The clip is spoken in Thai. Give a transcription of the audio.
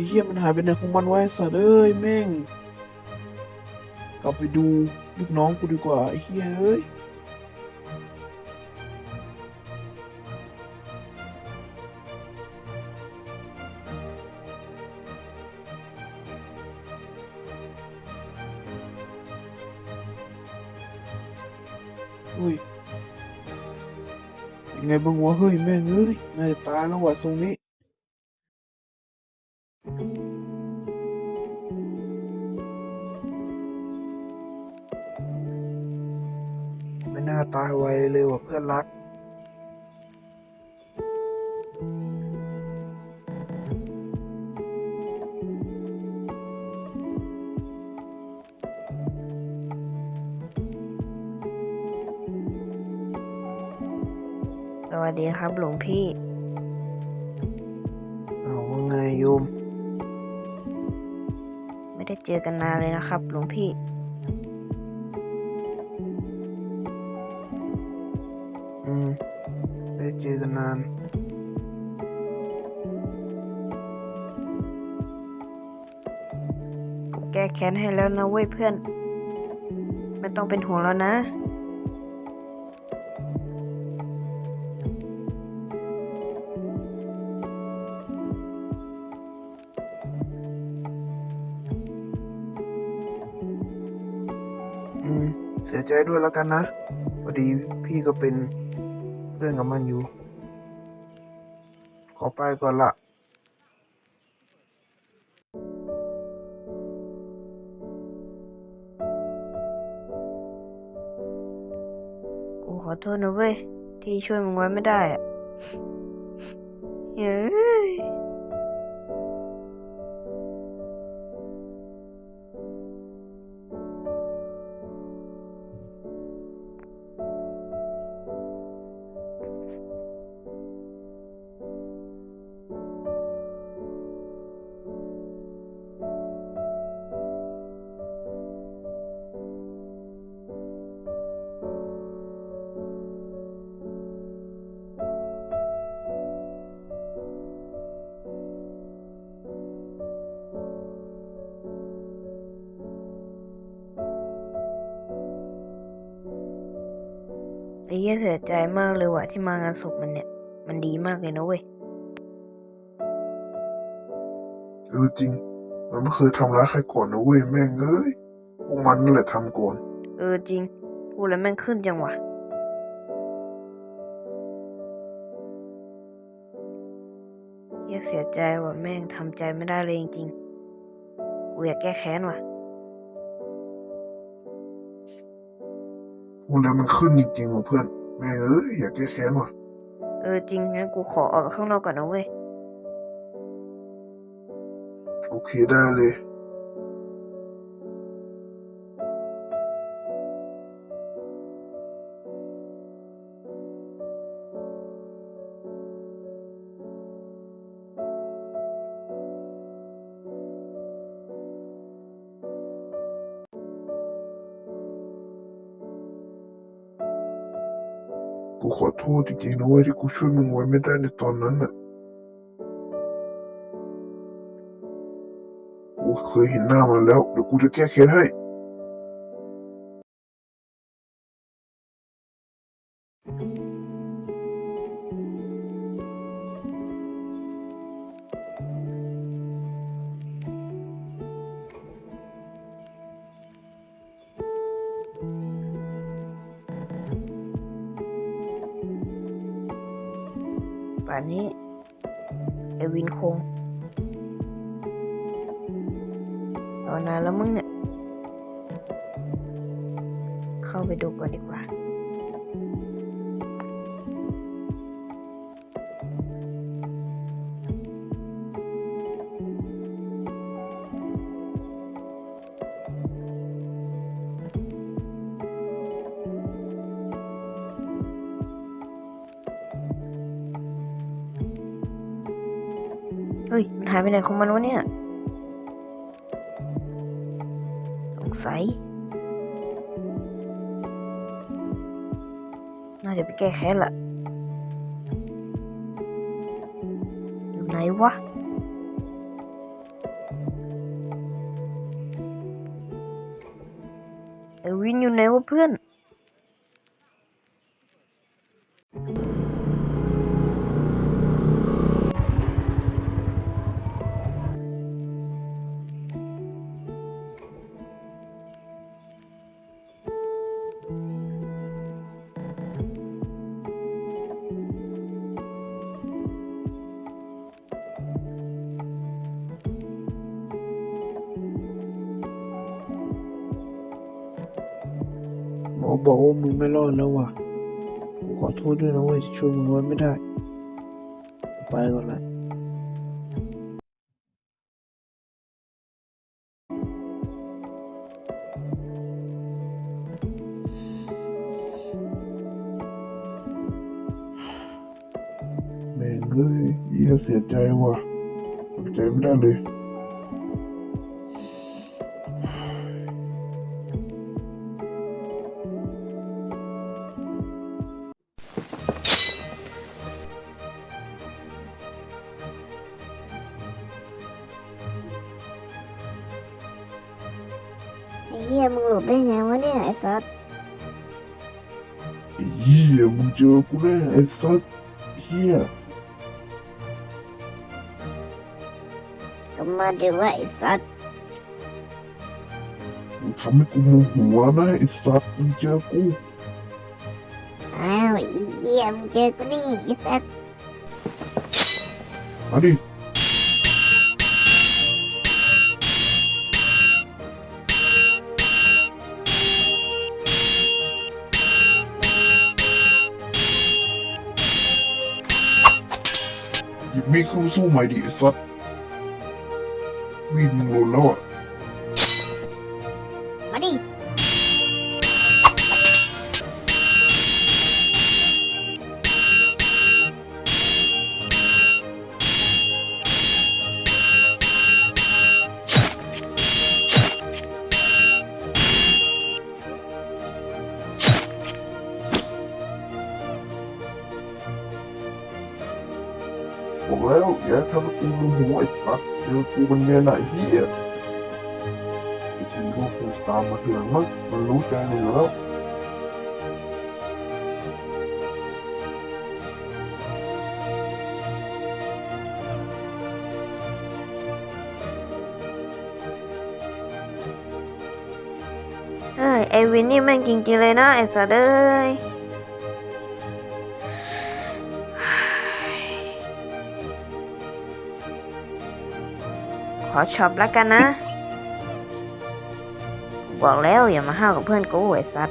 อ้เหี้ยมันหายไปไหนของมันวะไอ้สัตว์เอ้ยแม่ง กลับไปดูลูกน้องกูดีกว่าไอ้เหี้ยเอ้ยเฮ้ยยังไงบ้างวะเฮ้ยแม่งเอ้ยน่าจะตายแล้วว่ะทรงนี้ ไม่น่าตายไวเลยว่ะเพื่อนรัก สวัสดีครับหลวงพี่ ไม่ได้เจอกันนานเลยนะครับหลวงพี่ อืม ได้เจอกันนาน ผมแก้แค้นให้แล้วนะเว้ยเพื่อน ไม่ต้องเป็นห่วงแล้วนะ เสียใจด้วยแล้วกันนะพอดีพี่ก็เป็นเพื่อนกับมันอยู่ ขอไปก่อนละกูขอโทษนะเว้ย ที่ช่วยมึงไว้ไม่ได้อะเย้ย ไอ้เหี้ยเสียใจมากเลยว่ะที่มางานศพมันเนี่ย มันดีมากเลยนะเว้ย เออจริง มันไม่เคยทำร้ายใครก่อนนะเว้ยแม่งเอ้ยพวกมันนั่นแหละทำก่อน เออจริงพูดแล้วแม่งขึ้นจังวะเหี้ยเสียใจว่ะแม่งทำใจไม่ได้เลยจริงๆกูอยากแก้แค้นว่ะ พูดแล้วมันขึ้นจริงๆว่ะเพื่อน แม่งเอ้ยอยากแก้แค้นว่ะ เออจริงงั้นกูขอออกไปข้างนอกก่อนนะเว้ย โอเคได้เลย กูขอโทษจริงๆนะเว้ยที่กูช่วยมึงไว้ไม่ได้ในตอนนั้นน่ะ กูเคยเห็นหน้ามันแล้วเดี๋ยวกูจะแก้แค้นให้ ป่านนี้ไอวินคงรอนานแล้วมึงเนี่ย เข้าไปดูก่อนดีกว่า เฮ้ย มันหายไปไหนของมันวะเนี่ย สงสัย น่าจะไปแก้แค้นละอยู่ไหนวะเอวินอยู่ไหนวะเพื่อน หมอบอกว่ามึงไม่รอดแล้วว่ะกูขอโทษด้วยนะเว้ยที่ช่วยมึงไว้ไม่ได้ ไปก่อนละแม่งเอ้ยเหี้ยเสียใจว่ะทำใจไม่ได้เลย ไอ้เหี้ยมึงหลบได้ไงวะเนี่ยไอ้สัสไอ้เหี้ยมึงเจอกูแน่ไอ้สัสเหี้ยก็มาเดี๋ยวว่าไอ้สัสมึงทำให้กูโมโหแล้วนะไอ้สัสมึงเจอกูอ้าวไอ้เหี้ยมึงเจอกูนี่ไอ้สัสมาดิ หยิบมีดเข้สู้ใหม่ดิไอ้สัสมีดมึงหล่นแล้วอะ มาดิ แล้าทำให้กูโมโหไอ้สัสเจอกูมันเมียไหนเหี้ยไอ้ทีก็คงตามมาเถืองมั้งมันรู้ใจมึงแล้วเอ้ยไอวินนี่แม่งจริงๆเลยนะไอ้สัสเอ้ย อช็อปแล้วกันนะ บอกแล้วอย่ามาห้าวกับเพื่อนกูไอ้สัส